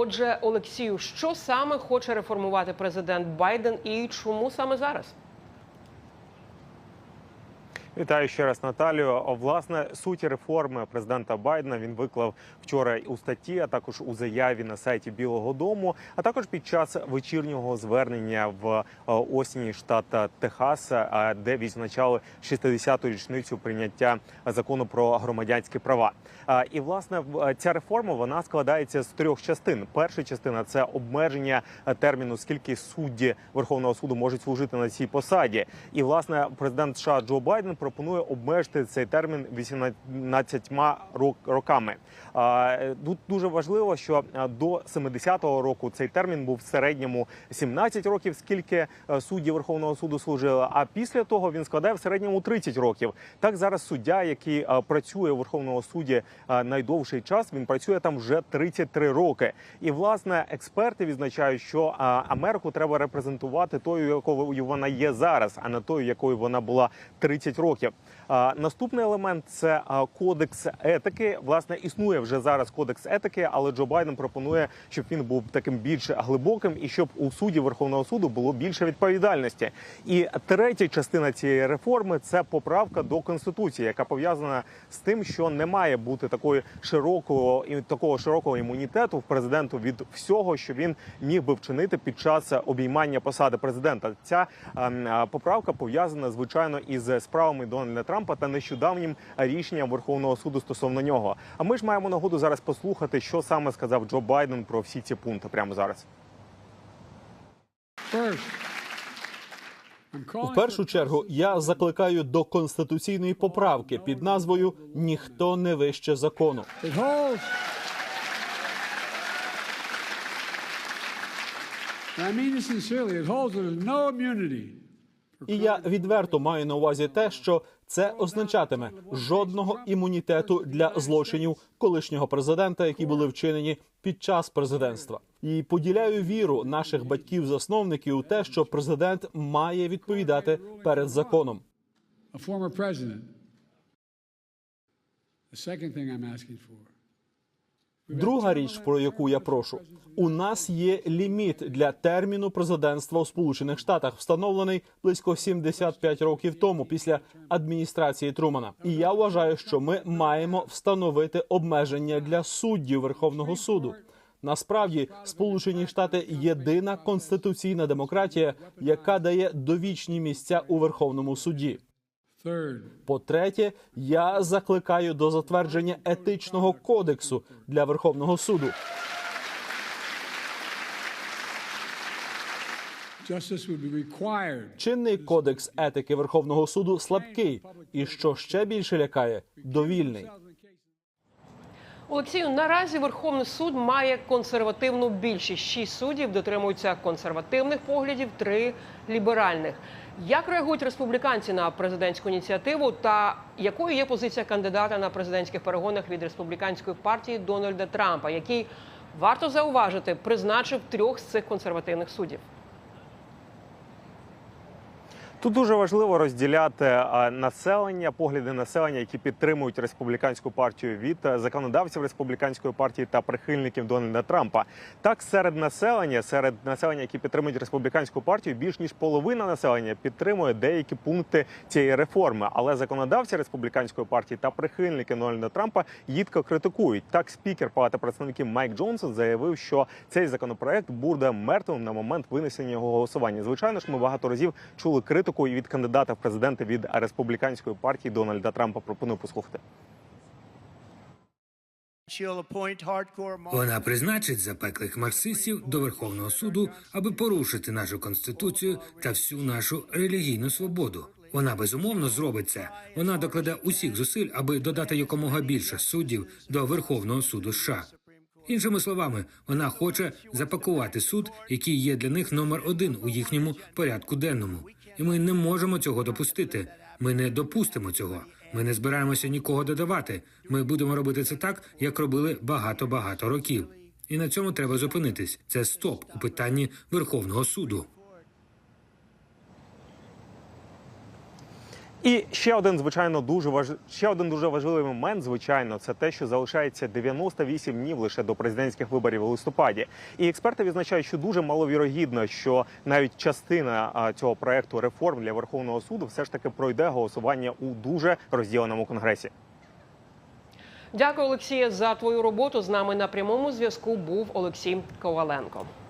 Отже, Олексію, що саме хоче реформувати президент Байден і чому саме зараз? Вітаю ще раз, Наталію. Власне, суть реформи президента Байдена він виклав вчора у статті, а також у заяві на сайті Білого Дому, а також під час вечірнього звернення в осені штата Техас, де відзначали 60-ту річницю прийняття закону про громадянські права. І власне ця реформа вона складається з трьох частин. Перша частина це обмеження е, терміну, скільки судді Верховного суду можуть служити на цій посаді. І власне президент США Джо Байден пропонує обмежити цей термін 18 рок- роками. Тут дуже важливо, що до 70-го року цей термін був в середньому 17 років, скільки е, судді Верховного суду служили. А після того він складає в середньому 30 років. Так зараз суддя, який е, працює у Верховному суді е, найдовший час, він працює там вже 33 роки. І власне експерти відзначають, що Америку треба репрезентувати тою, якою вона є зараз, а не тою, якою вона була 30 років. А, Наступний елемент це кодекс етики. Власне, існує вже зараз кодекс етики, але Джо Байден пропонує, щоб він був таким більш глибоким і щоб у суді Верховного суду було більше відповідальності. І третя частина цієї реформи це поправка до конституції, яка пов'язана з тим, що не має бути такої широкого і такого широкого імунітету в президенту від всього, що він міг би вчинити під час обіймання посади президента. Ця ем, поправка пов'язана звичайно із справами Дональда Трампа та нещодавнім рішенням Верховного суду стосовно нього. А ми ж маємо нагоду зараз послухати, що саме сказав Джо Байден про всі ці пункти прямо зараз. В першу чергу я закликаю до конституційної поправки під назвою Ніхто не вище закону. I mean this sincerely. It holds there's no immunity. І я відверто маю на увазі те, що це означатиме жодного імунітету для злочинів колишнього президента, які були вчинені під час президентства. І поділяю віру наших батьків-засновників у те, що президент має відповідати перед законом. A former. The second thing I'm asking for. Друга річ, про яку я прошу, у нас є ліміт для терміну президентства у Сполучених Штатах, встановлений близько 75 років тому, після адміністрації Трумана. І я вважаю, що ми маємо встановити обмеження для суддів Верховного суду. Насправді, Сполучені Штати єдина конституційна демократія, яка дає довічні місця у Верховному суді. Third, По-третє, я закликаю до затвердження етичного кодексу для Верховного суду. Чинний кодекс етики Верховного суду слабкий, і що ще більше лякає, довільний. Олексію, наразі Верховний суд має консервативну більшість. Шість суддів дотримуються консервативних поглядів, три ліберальних. Як реагують республіканці на президентську ініціативу? Та якою є позиція кандидата на президентських перегонах від республіканської партії Дональда Трампа, який варто зауважити, призначив трьох з цих консервативних суддів? Тут дуже важливо розділяти населення, погляди населення, які підтримують республіканську партію від е, законодавців республіканської партії та прихильників Дональда Трампа. Так, серед населення, серед населення, які підтримують республіканську партію, більш ніж половина населення підтримує деякі пункти цієї реформи. Але законодавці республіканської партії та прихильники Дональда Трампа їдко критикують. Так, спікер Палати представників Майк Джонсон заявив, що цей законопроект буде мертвим на момент винесення його голосування. Звичайно ж, ми багато разів чули критику і від кандидата в президенти від республіканської партії Дональда Трампа. Пропоную послухати. Вона призначить запеклих марксистів до Верховного суду, аби порушити нашу конституцію та всю нашу релігійну свободу. Вона безумовно зробить це. Вона докладе усіх зусиль, аби додати якомога більше суддів до Верховного суду США. Іншими словами, вона хоче запакувати суд, який є для них номер один у їхньому порядку денному. І ми не можемо цього допустити. Ми не допустимо цього. Ми не збираємося нікого додавати. Ми будемо робити це так, як робили багато багато років. І на цьому треба зупинитись. Це стоп у питанні Верховного суду. І ще один, звичайно, дуже важ... ще один дуже важливий момент, звичайно, це те, що залишається 98 днів лише до президентських виборів у листопаді. І експерти відзначають, що дуже маловірогідно, що навіть частина цього проекту реформ для Верховного суду все ж таки пройде голосування у дуже розділеному конгресі. Дякую, Олексія, за твою роботу. З нами на прямому зв'язку був Олексій Коваленко.